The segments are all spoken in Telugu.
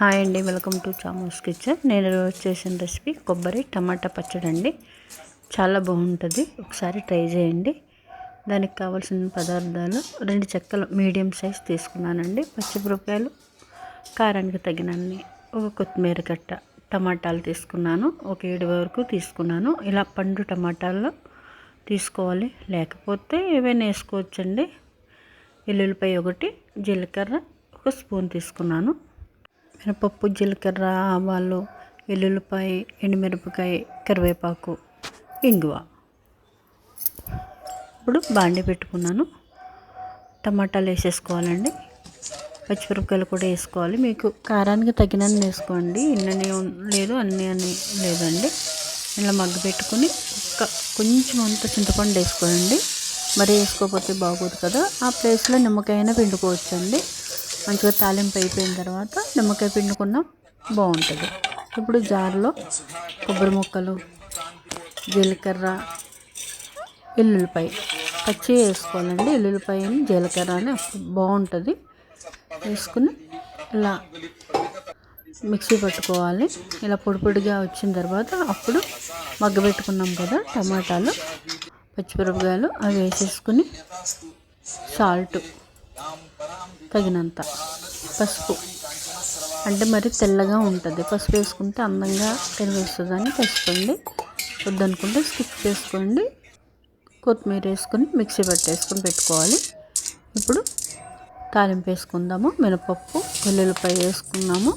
హాయ్ అండి వెల్కమ్ టు చామోస్ కిచెన్. నేను రోజు చేసిన రెసిపీ కొబ్బరి టమాటా పచ్చడి అండి. చాలా బాగుంటుంది. ఒకసారి ట్రై చేయండి. దానికి కావాల్సిన పదార్థాలు రెండు చెక్కలు మీడియం సైజ్ తీసుకున్నానండి. పచ్చిమిరపకాయలు కారానికి తగినన్ని. ఒక కొత్తిమీర కట్ట టమాటాలు తీసుకున్నాను. ఒక ఏడు వరకు తీసుకున్నాను. ఇలా పండు టమాటాలు తీసుకోవాలి. లేకపోతే ఏవైనా వేసుకోవచ్చండి. వెల్లుల్లిపాయ ఒకటి జీలకర్ర ఒక స్పూన్ తీసుకున్నాను. మినపప్పు జీలకర్ర ఆవాలు ఎల్లుల్లిపాయ ఎండుమిరపకాయ కరివేపాకు ఇంగువ. ఇప్పుడు బాండి పెట్టుకున్నాను. టమాటాలు వేసేసుకోవాలండి. పచ్చిమిరపకాయలు కూడా వేసుకోవాలి. మీకు కారానికి తగినన్ని వేసుకోండి. ఇన్నని లేదు అన్ని అని లేదండి. ఇలా మగ్గ పెట్టుకుని కొంచెం అంత చింతపండు వేసుకోండి మరీ వేసుకోకపోతే బాగోదు కదా. ఆ ప్లేస్లో నిమ్మకాయ పిండుకోవచ్చండి. మంచిగా తాలింపు అయిపోయిన తర్వాత నిమ్మకాయ పిండుకున్నాం బాగుంటుంది. ఇప్పుడు జార్లో కొబ్బరి ముక్కలు జీలకర్ర ఎల్లుల్లిపాయ. పచ్చి వేసుకోవాలండి. ఎల్లుల్లిపాయని జీలకర్ర అని బాగుంటుంది. వేసుకుని ఇలా మిక్సీ పట్టుకోవాలి. ఇలా పొడి పొడిగా వచ్చిన తర్వాత అప్పుడు మగ్గబెట్టుకున్నాం కదా టమాటాలు పచ్చిమిరపకాయలు అవి వేసేసుకుని సాల్ట్ తగినంత. పసుపు. అంటే మరి తెల్లగా ఉంటుంది. పసుపు వేసుకుంటే అందంగా కనిపిస్తుందని పసుపు వద్దనుకుంటే స్కిప్ చేసుకోండి. కొత్తిమీర వేసుకొని మిక్సీ పట్టేసుకొని పెట్టుకోవాలి. ఇప్పుడు తాలింపు వేసుకుందాము మినపప్పు వెల్లుల్లిపాయ వేసుకున్నాము.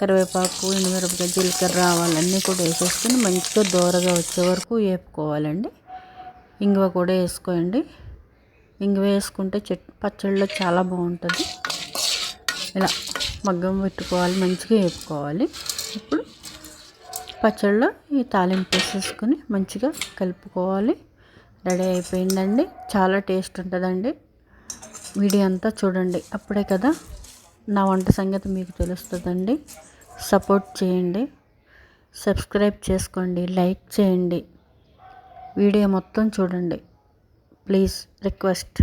కరివేపాకు ఎండుమిరపకాయ జీలకర్ర ఆవాలన్నీ కూడా వేసేసుకొని మంచిగా దోరగా వచ్చే వరకు వేపుకోవాలండి. ఇంగువ కూడా వేసుకోండి. ఇంగు వేసుకుంటే చెట్ పచ్చళ్ళలో చాలా బాగుంటుంది. ఇలా మగ్గం పెట్టుకోవాలి మంచిగా వేపుకోవాలి. ఇప్పుడు పచ్చళ్ళలో ఈ తాలింపు వేసేసుకొని మంచిగా కలుపుకోవాలి. రెడీ అయిపోయిందండి. చాలా టేస్ట్ ఉంటుందండి. వీడియో అంతా చూడండి. అప్పుడే కదా నా వంట సంగతి మీకు తెలుస్తుందండి. సపోర్ట్ చేయండి. సబ్స్క్రైబ్ చేసుకోండి. లైక్ చేయండి. వీడియో మొత్తం చూడండి. please request.